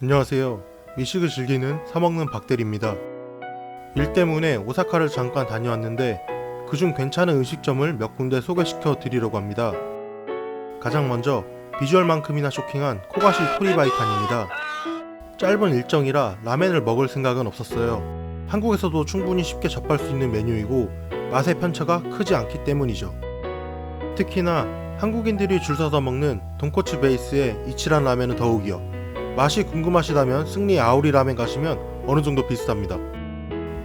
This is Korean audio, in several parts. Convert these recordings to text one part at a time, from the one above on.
안녕하세요. 미식을 즐기는 사먹는 박대리입니다. 일 때문에 오사카를 잠깐 다녀왔는데 그중 괜찮은 음식점을 몇 군데 소개시켜 드리려고 합니다. 가장 먼저 비주얼만큼이나 쇼킹한 코가시 토리바이탄입니다. 짧은 일정이라 라멘을 먹을 생각은 없었어요. 한국에서도 충분히 쉽게 접할 수 있는 메뉴이고 맛의 편차가 크지 않기 때문이죠. 특히나 한국인들이 줄 서서 먹는 돈코츠 베이스의 이치란 라멘은 더욱이요. 맛이 궁금하시다면 승리 아오리 라멘 가시면 어느 정도 비슷합니다.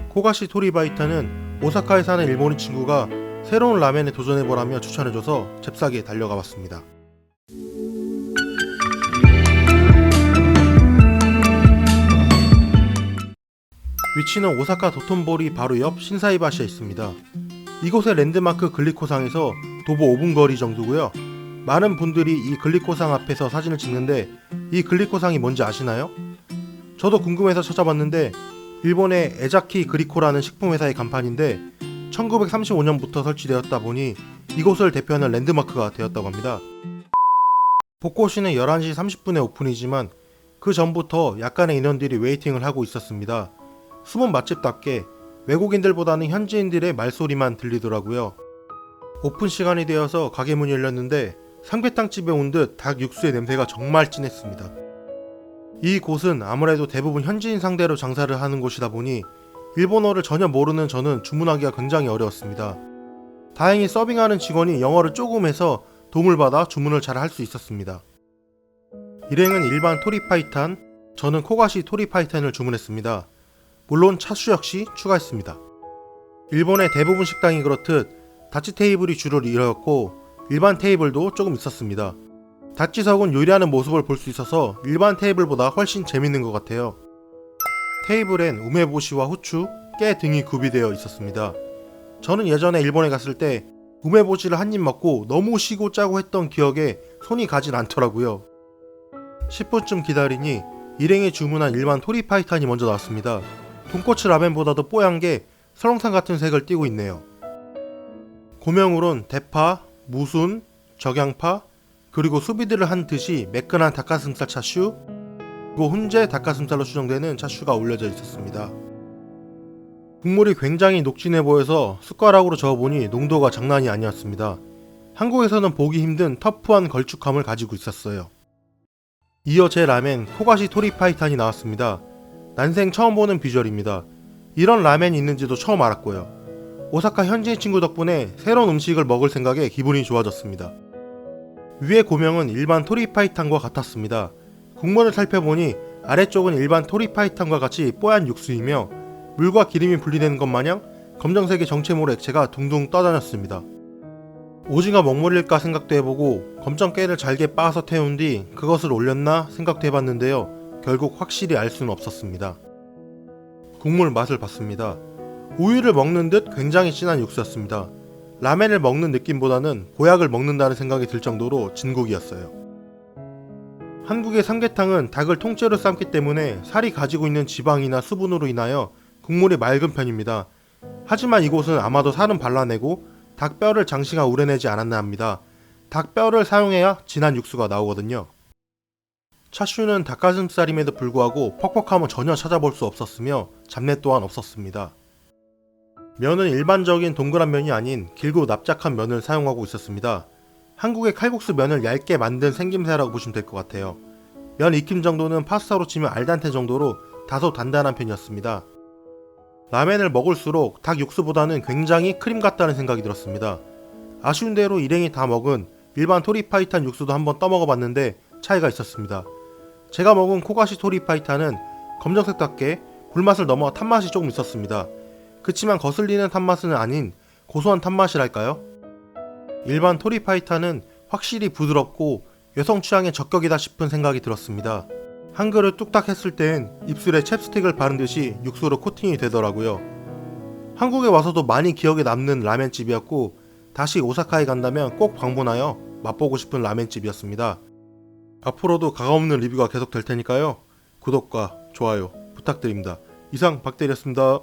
코가시 토리바이타는 오사카에 사는 일본인 친구가 새로운 라멘에 도전해보라며 추천해줘서 잽싸게 달려가 봤습니다. 위치는 오사카 도톤보리 바로 옆 신사이바시에 있습니다. 이곳의 랜드마크 글리코상에서 도보 5분 거리 정도고요. 많은 분들이 이 글리코상 앞에서 사진을 찍는데 이 글리코상이 뭔지 아시나요? 저도 궁금해서 찾아봤는데 일본의 에자키 그리코라는 식품회사의 간판인데 1935년부터 설치되었다 보니 이곳을 대표하는 랜드마크가 되었다고 합니다. 복고시는 11시 30분에 오픈이지만 그 전부터 약간의 인원들이 웨이팅을 하고 있었습니다. 숨은 맛집답게 외국인들보다는 현지인들의 말소리만 들리더라고요. 오픈 시간이 되어서 가게 문이 열렸는데 삼계탕집에 온 듯 닭 육수의 냄새가 정말 진했습니다. 이 곳은 아무래도 대부분 현지인 상대로 장사를 하는 곳이다 보니 일본어를 전혀 모르는 저는 주문하기가 굉장히 어려웠습니다. 다행히 서빙하는 직원이 영어를 조금 해서 도움을 받아 주문을 잘 할 수 있었습니다. 일행은 일반 토리파이탄, 저는 코가시 토리파이탄을 주문했습니다. 물론 차수 역시 추가했습니다. 일본의 대부분 식당이 그렇듯 다치 테이블이 주를 이루었고 일반 테이블도 조금 있었습니다. 다치석은 요리하는 모습을 볼 수 있어서 일반 테이블보다 훨씬 재밌는 것 같아요. 테이블엔 우메보시와 후추, 깨 등이 구비되어 있었습니다. 저는 예전에 일본에 갔을 때 우메보시를 한 입 먹고 너무 시고 짜고 했던 기억에 손이 가진 않더라고요. 10분쯤 기다리니 일행이 주문한 일반 토리파이탄이 먼저 나왔습니다. 돈코츠 라멘보다도 뽀얀 게 설렁탕 같은 색을 띠고 있네요. 고명으론 대파, 무순, 적양파, 그리고 수비드를 한 듯이 매끈한 닭가슴살 차슈, 그리고 훈제 닭가슴살로 추정되는 차슈가 올려져 있었습니다. 국물이 굉장히 녹진해 보여서 숟가락으로 저어보니 농도가 장난이 아니었습니다. 한국에서는 보기 힘든 터프한 걸쭉함을 가지고 있었어요. 이어 제 라멘 코가시 토리파이탄이 나왔습니다. 난생 처음 보는 비주얼입니다. 이런 라멘이 있는지도 처음 알았고요. 오사카 현지인 친구 덕분에 새로운 음식을 먹을 생각에 기분이 좋아졌습니다. 위의 고명은 일반 토리파이탄과 같았습니다. 국물을 살펴보니 아래쪽은 일반 토리파이탄과 같이 뽀얀 육수이며 물과 기름이 분리되는 것 마냥 검정색의 정체모로 액체가 둥둥 떠다녔습니다. 오징어 먹물일까 생각도 해보고 검정 깨를 잘게 빻아서 태운 뒤 그것을 올렸나 생각도 해봤는데요. 결국 확실히 알 수는 없었습니다. 국물 맛을 봤습니다. 우유를 먹는 듯 굉장히 진한 육수였습니다. 라멘을 먹는 느낌보다는 보약을 먹는다는 생각이 들 정도로 진국이었어요. 한국의 삼계탕은 닭을 통째로 삶기 때문에 살이 가지고 있는 지방이나 수분으로 인하여 국물이 맑은 편입니다. 하지만 이곳은 아마도 살은 발라내고 닭뼈를 장시간 우려내지 않았나 합니다. 닭뼈를 사용해야 진한 육수가 나오거든요. 차슈는 닭가슴살임에도 불구하고 퍽퍽함은 전혀 찾아볼 수 없었으며 잡내 또한 없었습니다. 면은 일반적인 동그란 면이 아닌 길고 납작한 면을 사용하고 있었습니다. 한국의 칼국수 면을 얇게 만든 생김새라고 보시면 될 것 같아요. 면 익힘 정도는 파스타로 치면 알단테 정도로 다소 단단한 편이었습니다. 라멘을 먹을수록 닭 육수보다는 굉장히 크림 같다는 생각이 들었습니다. 아쉬운 대로 일행이 다 먹은 일반 토리파이탄 육수도 한번 떠먹어 봤는데 차이가 있었습니다. 제가 먹은 코가시 토리파이탄은 검정색답게 불맛을 넘어 탄맛이 조금 있었습니다. 그치만 거슬리는 탄맛은 아닌 고소한 탄맛이랄까요? 일반 토리파이탄은 확실히 부드럽고 여성 취향의 적격이다 싶은 생각이 들었습니다. 한 그릇 뚝딱 했을 땐 입술에 챕스틱을 바른 듯이 육수로 코팅이 되더라고요. 한국에 와서도 많이 기억에 남는 라멘집이었고 다시 오사카에 간다면 꼭 방문하여 맛보고 싶은 라멘집이었습니다. 앞으로도 가감없는 리뷰가 계속 될 테니까요. 구독과 좋아요 부탁드립니다. 이상 박대리였습니다.